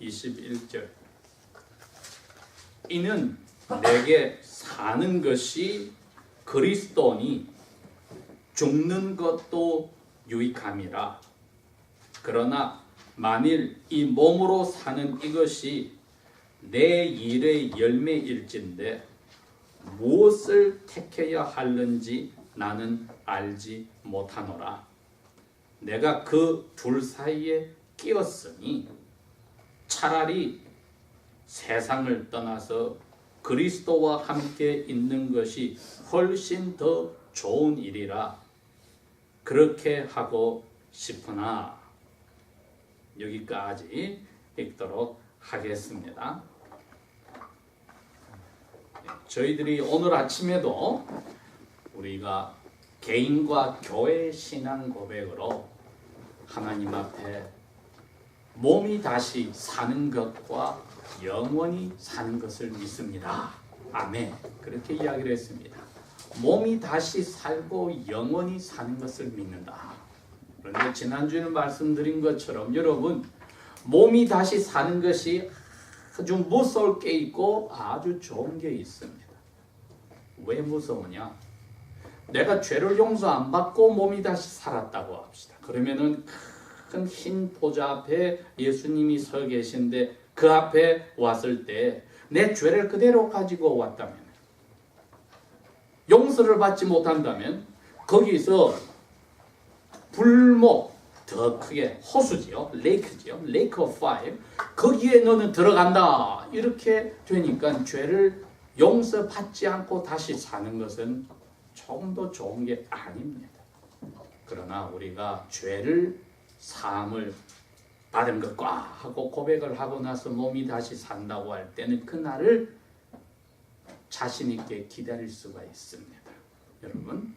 21절 이는 내게 사는 것이 그리스도니 죽는 것도 유익함이라 그러나 만일 이 몸으로 사는 이것이 내 일의 열매일진데 무엇을 택해야 하는지 나는 알지 못하노라. 내가 그 둘 사이에 끼었으니 차라리 세상을 떠나서 그리스도와 함께 있는 것이 훨씬 더 좋은 일이라 그렇게 하고 싶으나 여기까지 읽도록 하겠습니다. 저희들이 오늘 아침에도 우리가 개인과 교회 신앙 고백으로 하나님 앞에 몸이 다시 사는 것과 영원히 사는 것을 믿습니다. 아멘. 그렇게 이야기를 했습니다. 몸이 다시 살고 영원히 사는 것을 믿는다. 그런데 지난주에는 말씀드린 것처럼 여러분 몸이 다시 사는 것이 아주 무서울 게 있고 아주 좋은 게 있습니다. 왜 무서우냐? 내가 죄를 용서 안 받고 몸이 다시 살았다고 합시다. 그러면은 큰 흰 보좌 앞에 예수님이 서 계신데 그 앞에 왔을 때 내 죄를 그대로 가지고 왔다면 용서를 받지 못한다면 거기서 불목 더 크게 호수지요? 레이크지요? 레이크 오브 파이어 거기에 너는 들어간다. 이렇게 되니까 죄를 용서받지 않고 다시 사는 것은 조금 더 좋은 게 아닙니다. 그러나 우리가 죄를 사함을 받은 것과 하고 고백을 하고 나서 몸이 다시 산다고 할 때는 그날을 자신 있게 기다릴 수가 있습니다. 여러분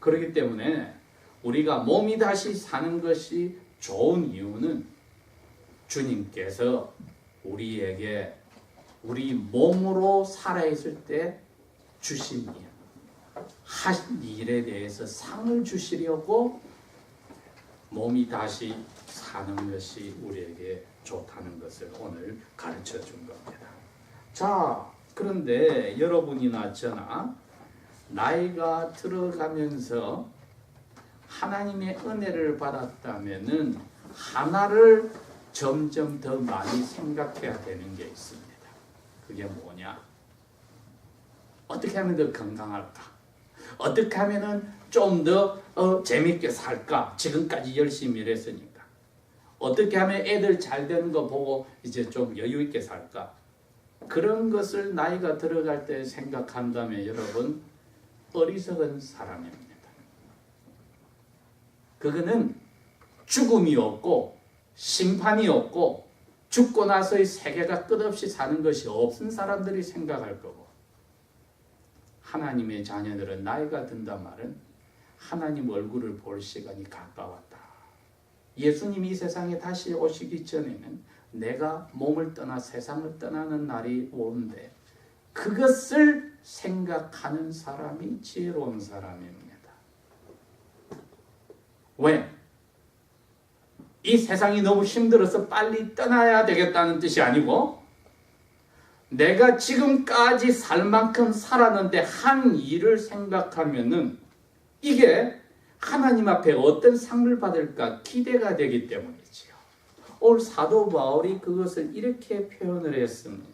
그렇기 때문에 우리가 몸이 다시 사는 것이 좋은 이유는 주님께서 우리에게 우리 몸으로 살아있을 때 주신 일, 하신 일에 대해서 상을 주시려고 몸이 다시 사는 것이 우리에게 좋다는 것을 오늘 가르쳐 준 겁니다. 자, 그런데 여러분이나 저나 나이가 들어가면서 하나님의 은혜를 받았다면은 하나를 점점 더 많이 생각해야 되는 게 있습니다. 그게 뭐냐? 어떻게 하면 더 건강할까? 어떻게 하면은 좀 더 어, 재밌게 살까? 지금까지 열심히 일했으니까. 어떻게 하면 애들 잘 되는 거 보고 이제 좀 여유 있게 살까? 그런 것을 나이가 들어갈 때 생각한다면 여러분 어리석은 사람입니다. 그거는 죽음이 없고 심판이 없고 죽고 나서의 세계가 끝없이 사는 것이 없은 사람들이 생각할 거고 하나님의 자녀들은 나이가 든단 말은 하나님 얼굴을 볼 시간이 가까웠다. 예수님이 이 세상에 다시 오시기 전에는 내가 몸을 떠나 세상을 떠나는 날이 오는데 그것을 생각하는 사람이 지혜로운 사람입니다. 왜? 이 세상이 너무 힘들어서 빨리 떠나야 되겠다는 뜻이 아니고 내가 지금까지 살 만큼 살았는데 한 일을 생각하면은 이게 하나님 앞에 어떤 상을 받을까 기대가 되기 때문이지요. 오늘 사도 바울이 그것을 이렇게 표현을 했습니다.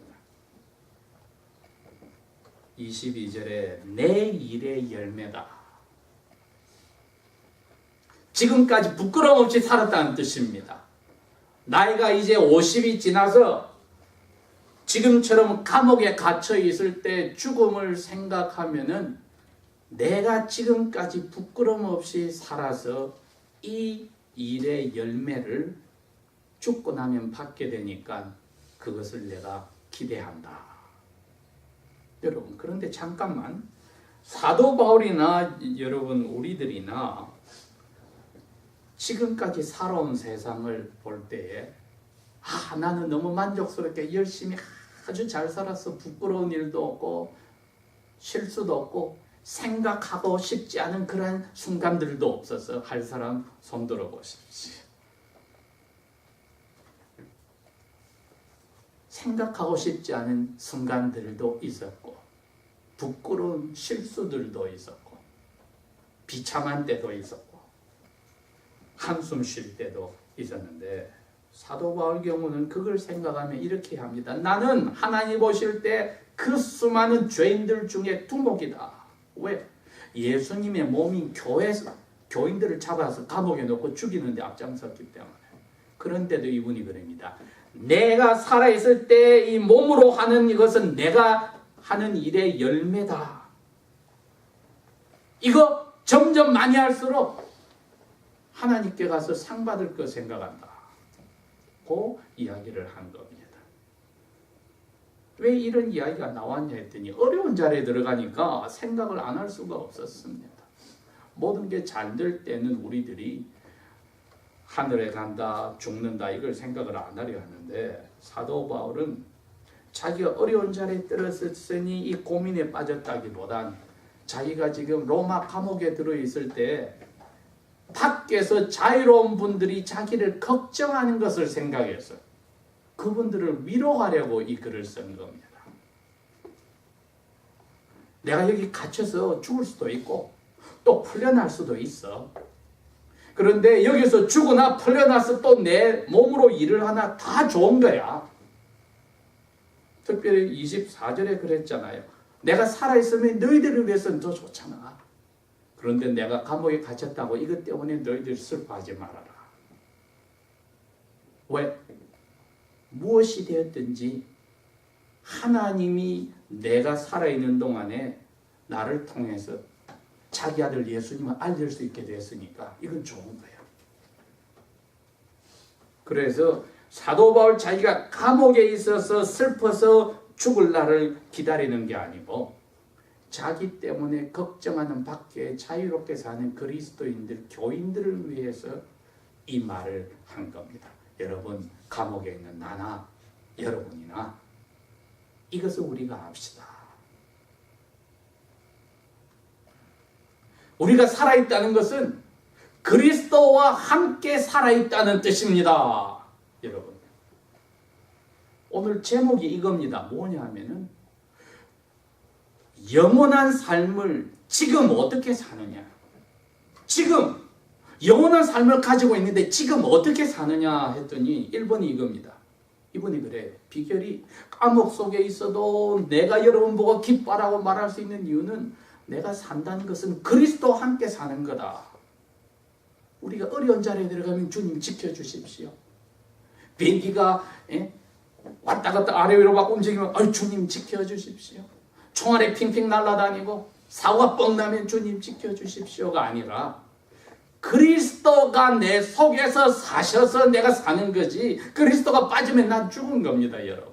22절에 내 일의 열매다. 지금까지 부끄러움 없이 살았다는 뜻입니다. 나이가 이제 50이 지나서 지금처럼 감옥에 갇혀 있을 때 죽음을 생각하면은 내가 지금까지 부끄럼 없이 살아서 이 일의 열매를 죽고 나면 받게 되니까 그것을 내가 기대한다. 여러분, 그런데 잠깐만. 사도 바울이나 여러분, 우리들이나 지금까지 살아온 세상을 볼 때에 아, 나는 너무 만족스럽게 열심히 아주 잘 살았어. 부끄러운 일도 없고 실수도 없고 생각하고 싶지 않은 그런 순간들도 없어서 할 사람 손 들어 보십시오. 생각하고 싶지 않은 순간들도 있었고 부끄러운 실수들도 있었고 비참한 때도 있었고 한숨 쉴 때도 있었는데 사도 바울 경우는 그걸 생각하면 이렇게 합니다. 나는 하나님 보실 때 그 수많은 죄인들 중에 두목이다. 왜? 예수님의 몸인 교회에서 교인들을 잡아서 감옥에 넣고 죽이는데 앞장섰기 때문에. 그런데도 이분이 그럽니다. 내가 살아있을 때 이 몸으로 하는 이것은 내가 하는 일의 열매다. 이거 점점 많이 할수록 하나님께 가서 상 받을 거 생각한다. 고 이야기를 한 겁니다. 왜 이런 이야기가 나왔냐 했더니 어려운 자리에 들어가니까 생각을 안 할 수가 없었습니다. 모든 게 잘 될 때는 우리들이 하늘에 간다, 죽는다 이걸 생각을 안 하려 하는데 사도 바울은 자기가 어려운 자리에 들었으니 이 고민에 빠졌다기보단 자기가 지금 로마 감옥에 들어 있을 때 밖에서 자유로운 분들이 자기를 걱정하는 것을 생각해서 그분들을 위로하려고 이 글을 쓴 겁니다. 내가 여기 갇혀서 죽을 수도 있고 또 풀려날 수도 있어. 그런데 여기서 죽거나 풀려나서 또 내 몸으로 일을 하나 다 좋은 거야. 특별히 24절에 그랬잖아요. 내가 살아있으면 너희들을 위해서는 더 좋잖아. 그런데 내가 감옥에 갇혔다고 이것 때문에 너희들 슬퍼하지 말아라. 왜? 무엇이 되었든지 하나님이 내가 살아있는 동안에 나를 통해서 자기 아들 예수님을 알릴 수 있게 됐으니까 이건 좋은 거예요. 그래서 사도 바울 자기가 감옥에 있어서 슬퍼서 죽을 날을 기다리는 게 아니고 자기 때문에 걱정하는 밖에 자유롭게 사는 그리스도인들, 교인들을 위해서 이 말을 한 겁니다. 여러분, 감옥에 있는 나나 여러분이나 이것을 우리가 압시다. 우리가 살아있다는 것은 그리스도와 함께 살아있다는 뜻입니다. 여러분. 오늘 제목이 이겁니다. 뭐냐 하면은 영원한 삶을 지금 어떻게 사느냐. 지금 영원한 삶을 가지고 있는데 지금 어떻게 사느냐 했더니 1번이 이겁니다. 이분이 그래. 비결이 감옥 속에 있어도 내가 여러분 보고 기뻐라고 말할 수 있는 이유는 내가 산다는 것은 그리스도와 함께 사는 거다. 우리가 어려운 자리에 들어가면 주님 지켜주십시오. 비행기가 예? 왔다 갔다 아래 위로 막 움직이면 아 주님 지켜주십시오. 총알에 핑핑 날아다니고 사고가 뻥 나면 주님 지켜주십시오가 아니라 그리스도가 내 속에서 사셔서 내가 사는 거지. 그리스도가 빠지면 난 죽은 겁니다 여러분.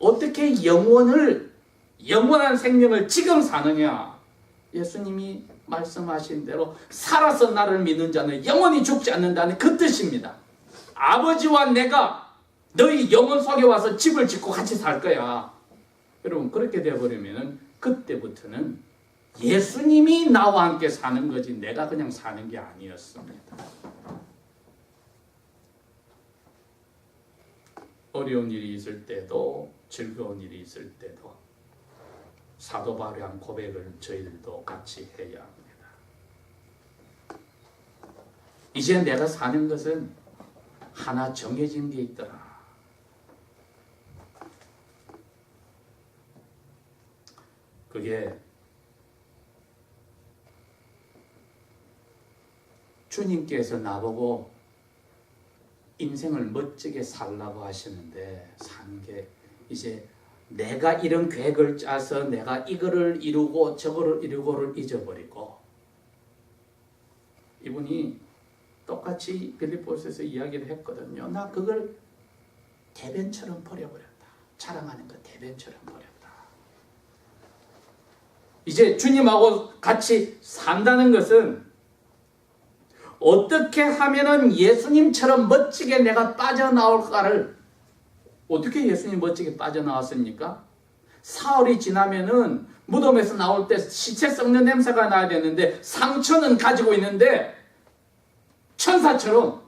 어떻게 영원을 영원한 생명을 지금 사느냐? 예수님이 말씀하신 대로 살아서 나를 믿는 자는 영원히 죽지 않는다는 그 뜻입니다. 아버지와 내가 너희 영혼 속에 와서 집을 짓고 같이 살 거야. 여러분 그렇게 되어버리면 그때부터는 예수님이 나와 함께 사는 거지 내가 그냥 사는 게 아니었습니다. 어려운 일이 있을 때도 즐거운 일이 있을 때도 사도 바울의 한 고백을 저희들도 같이 해야 합니다. 이제 내가 사는 것은 하나 정해진 게 있더라. 그게 주님께서 나보고 인생을 멋지게 살라고 하시는데 사는 게 이제 내가 이런 계획을 짜서 내가 이거를 이루고 저거를 이루고를 잊어버리고 이분이 똑같이 빌립보스에서 이야기를 했거든요. 나 그걸 대변처럼 버려버렸다. 자랑하는 거 대변처럼 버렸다. 이제 주님하고 같이 산다는 것은 어떻게 하면은 예수님처럼 멋지게 내가 빠져나올까를 어떻게 예수님 멋지게 빠져나왔습니까? 사흘이 지나면은 무덤에서 나올 때 시체 썩는 냄새가 나야 되는데 상처는 가지고 있는데 천사처럼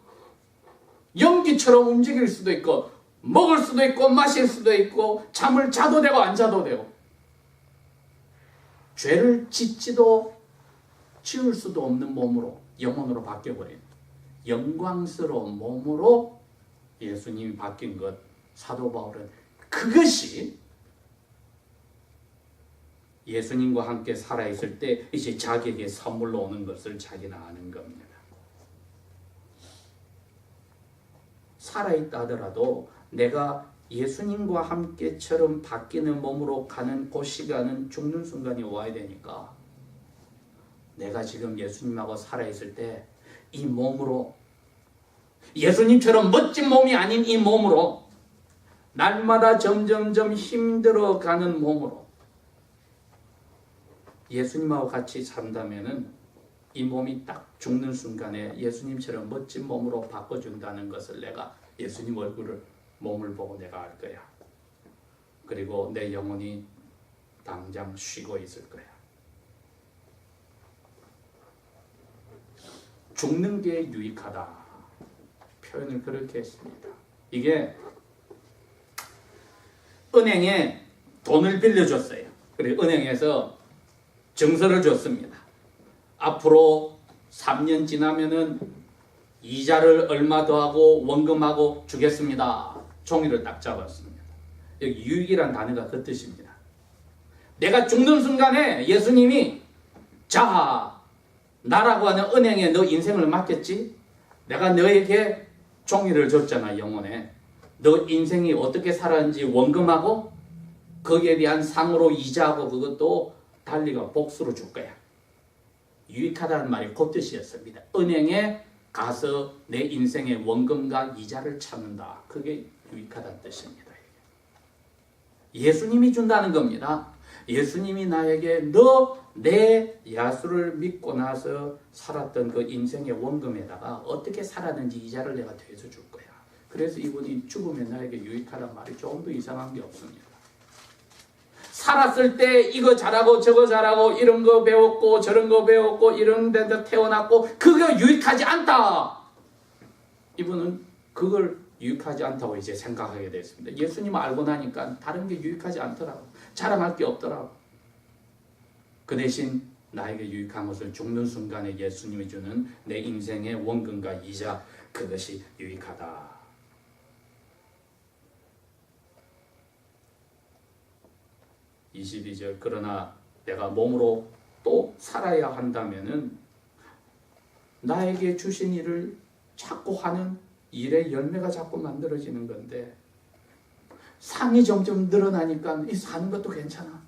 연기처럼 움직일 수도 있고 먹을 수도 있고 마실 수도 있고 잠을 자도 되고 안 자도 되고 죄를 짓지도 지을 수도 없는 몸으로 영혼으로 바뀌어버린 영광스러운 몸으로 예수님이 바뀐 것 사도 바울은 그것이 예수님과 함께 살아있을 때 이제 자기에게 선물로 오는 것을 자기는 아는 겁니다. 살아있다 하더라도 내가 예수님과 함께처럼 바뀌는 몸으로 가는 그 시간은 죽는 순간이 와야 되니까 내가 지금 예수님하고 살아있을 때 이 몸으로 예수님처럼 멋진 몸이 아닌 이 몸으로 날마다 점점점 힘들어가는 몸으로 예수님하고 같이 산다면은 이 몸이 딱 죽는 순간에 예수님처럼 멋진 몸으로 바꿔준다는 것을 내가 예수님 얼굴을 몸을 보고 내가 알 거야. 그리고 내 영혼이 당장 쉬고 있을 거야. 죽는 게 유익하다. 표현을 그렇게 했습니다. 이게 은행에 돈을 빌려줬어요. 그리고 은행에서 증서를 줬습니다. 앞으로 3년 지나면은 이자를 얼마 더하고 원금하고 주겠습니다. 종이를 딱 잡았습니다. 여기 유익이란 단어가 그 뜻입니다. 내가 죽는 순간에 예수님이 자 나라고 하는 은행에 너 인생을 맡겼지? 내가 너에게 종이를 줬잖아 영혼에. 너 인생이 어떻게 살았는지 원금하고 거기에 대한 상으로 이자하고 그것도 달리가 복수로 줄 거야. 유익하다는 말이 그 뜻이었습니다. 은행에 가서 내 인생의 원금과 이자를 찾는다. 그게 유익하다는 뜻입니다. 예수님이 준다는 겁니다. 예수님이 나에게 너 내 야수를 믿고 나서 살았던 그 인생의 원금에다가 어떻게 살았는지 이자를 내가 대서 줄 거야. 그래서 이분이 죽으면 나에게 유익하단 말이 조금 더 이상한 게 없습니다. 살았을 때 이거 잘하고 저거 잘하고 이런 거 배웠고 저런 거 배웠고 이런 데서 태어났고 그거 유익하지 않다. 이분은 그걸 유익하지 않다고 이제 생각하게 됐습니다. 예수님 알고 나니까 다른 게 유익하지 않더라고. 자랑할 게 없더라고. 그 대신 나에게 유익한 것을 죽는 순간에 예수님이 주는 내 인생의 원금과 이자 그것이 유익하다. 22절 그러나 내가 몸으로 또 살아야 한다면은 나에게 주신 일을 자꾸 하는 일의 열매가 자꾸 만들어지는 건데 상이 점점 늘어나니까 이 사는 것도 괜찮아.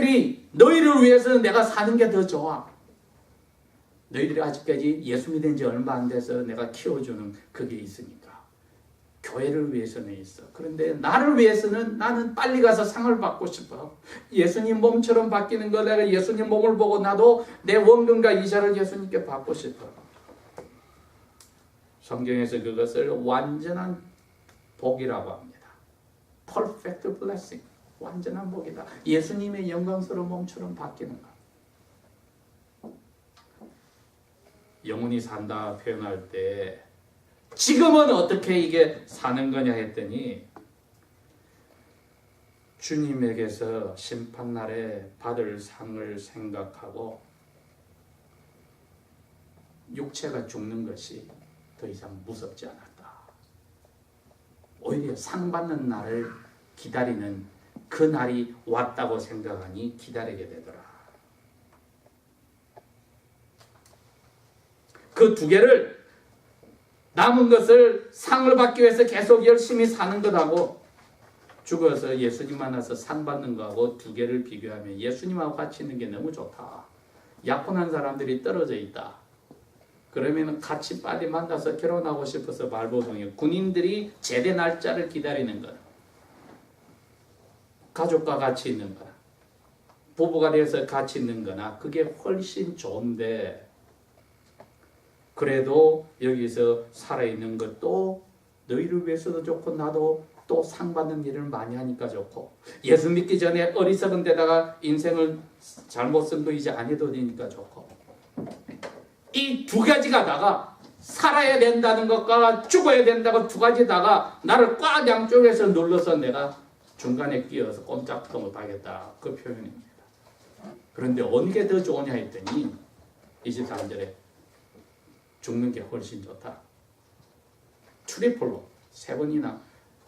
특별히 너희를 위해서는 내가 사는 게 더 좋아. 너희들이 아직까지 예수 믿은 지 얼마 안 돼서 내가 키워주는 그게 있으니까. 교회를 위해서는 있어. 그런데 나를 위해서는 나는 빨리 가서 상을 받고 싶어. 예수님 몸처럼 바뀌는 거 내가 예수님 몸을 보고 나도 내 원금과 이자를 예수님께 받고 싶어. 성경에서 그것을 완전한 복이라고 합니다. Perfect blessing. 완전한 복이다. 예수님의 영광스러운 몸처럼 바뀌는 것. 영원히 산다 표현할 때 지금은 어떻게 이게 사는 거냐 했더니 주님에게서 심판날에 받을 상을 생각하고 육체가 죽는 것이 더 이상 무섭지 않았다. 오히려 상 받는 날을 기다리는 그 날이 왔다고 생각하니 기다리게 되더라. 그 두 개를 남은 것을 상을 받기 위해서 계속 열심히 사는 것하고 죽어서 예수님 만나서 상 받는 거하고 두 개를 비교하면 예수님하고 같이 있는 게 너무 좋다. 약혼한 사람들이 떨어져 있다. 그러면 같이 빨리 만나서 결혼하고 싶어서 발버둥이 군인들이 제대 날짜를 기다리는 것. 가족과 같이 있는 거나 부부가 돼서 같이 있는 거나 그게 훨씬 좋은데 그래도 여기서 살아있는 것도 너희를 위해서도 좋고 나도 또 상 받는 일을 많이 하니까 좋고. 예수 믿기 전에 어리석은 데다가 인생을 잘못 쓴거 이제 안 해도 되니까 좋고. 이 두 가지가 다가 살아야 된다는 것과 죽어야 된다고 두 가지다가 나를 꽉 양쪽에서 눌러서 내가 중간에 끼어서 꼼짝도 못하겠다. 그 표현입니다. 그런데 어느 게 더 좋으냐 했더니 23절에 죽는 게 훨씬 좋다. 트리플로 세 번이나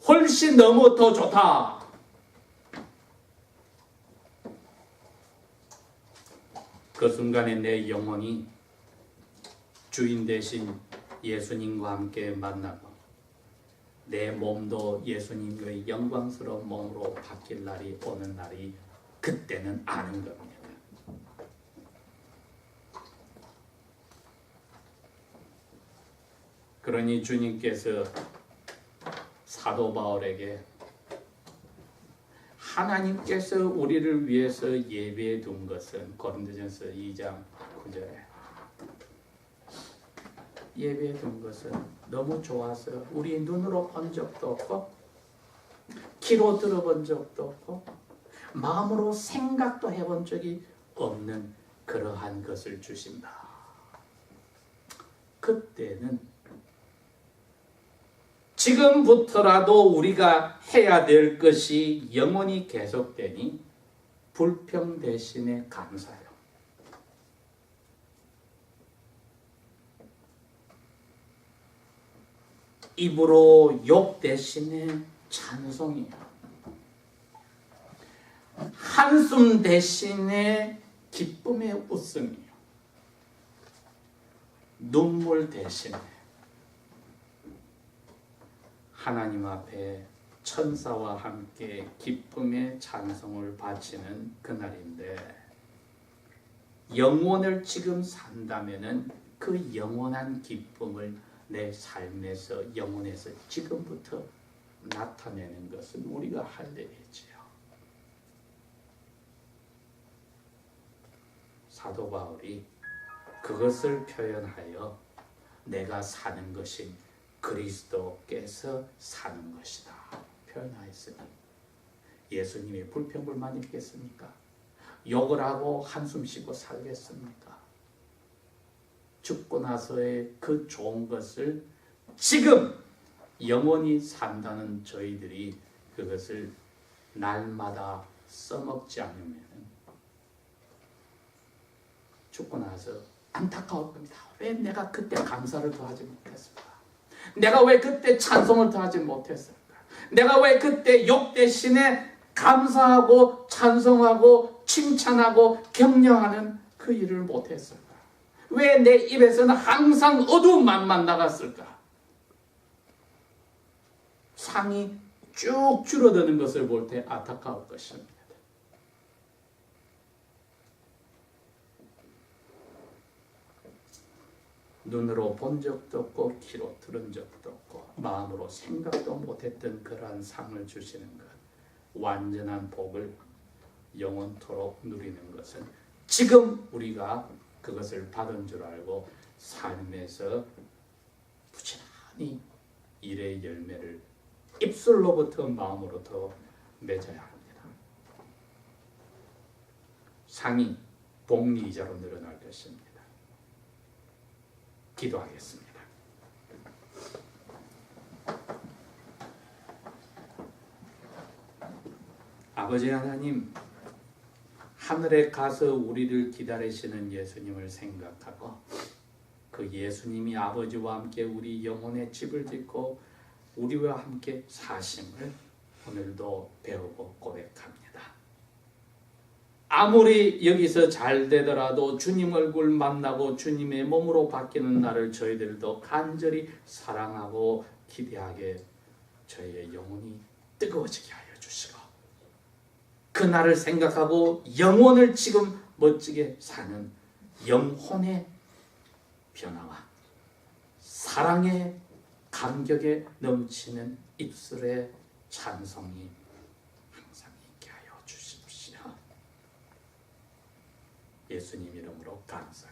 훨씬 너무 더 좋다. 그 순간에 내 영혼이 주인 대신 예수님과 함께 만나고 내 몸도 예수님의 영광스러운 몸으로 바뀔 날이 오는 날이 그때는 아는 겁니다. 그러니 주님께서 사도 바울에게 하나님께서 우리를 위해서 예배해 둔 것은 고린도전서 2장 9절에 예배해 둔 것은 너무 좋아서 우리 눈으로 본 적도 없고 귀로 들어본 적도 없고 마음으로 생각도 해본 적이 없는 그러한 것을 주신다. 그때는 지금부터라도 우리가 해야 될 것이 영원히 계속되니 불평 대신에 감사요. 입으로 욕 대신에 찬송이요. 한숨 대신에 기쁨의 웃음이요. 눈물 대신에 하나님 앞에 천사와 함께 기쁨의 찬송을 바치는 그날인데 영원을 지금 산다면은 그 영원한 기쁨을 내 삶에서 영혼에서 지금부터 나타내는 것은 우리가 할 일이지요. 사도 바울이 그것을 표현하여 내가 사는 것이 그리스도께서 사는 것이다 표현하였으니 예수님이 불평불만 있겠습니까? 욕을 하고 한숨 쉬고 살겠습니까? 죽고 나서의 그 좋은 것을 지금 영원히 산다는 저희들이 그것을 날마다 써먹지 않으면 죽고 나서 안타까울 겁니다. 왜 내가 그때 감사를 더하지 못했을까? 내가 왜 그때 찬송을 더하지 못했을까? 내가 왜 그때 욕 대신에 감사하고 찬송하고 칭찬하고 격려하는 그 일을 못했을까? 왜 내 입에서는 항상 어두운 말만 나갔을까? 상이 쭉 줄어드는 것을 볼 때 안타까울 것입니다. 눈으로 본 적도 없고 귀로 들은 적도 없고 마음으로 생각도 못했던 그러한 상을 주시는 것 완전한 복을 영원토록 누리는 것은 지금 우리가 그것을 받은 줄 알고 삶에서 부지런히 일의 열매를 입술로부터 마음으로부터 맺어야 합니다. 상이 복리이자로 늘어날 것입니다. 기도하겠습니다. 아버지 하나님, 하늘에 가서 우리를 기다리시는 예수님을 생각하고 그 예수님이 아버지와 함께 우리 영혼의 집을 짓고 우리와 함께 사심을 오늘도 배우고 고백합니다. 아무리 여기서 잘 되더라도 주님 얼굴 만나고 주님의 몸으로 바뀌는 날을 저희들도 간절히 사랑하고 기대하게 저희의 영혼이 뜨거워지게 하여 주시고 그 날을 생각하고 영혼을 지금 멋지게 사는 영혼의 변화와 사랑의 감격에 넘치는 입술의 찬송이 항상 있게 하여 주십시오. 예수님 이름으로 감사 기도합니다. 아멘.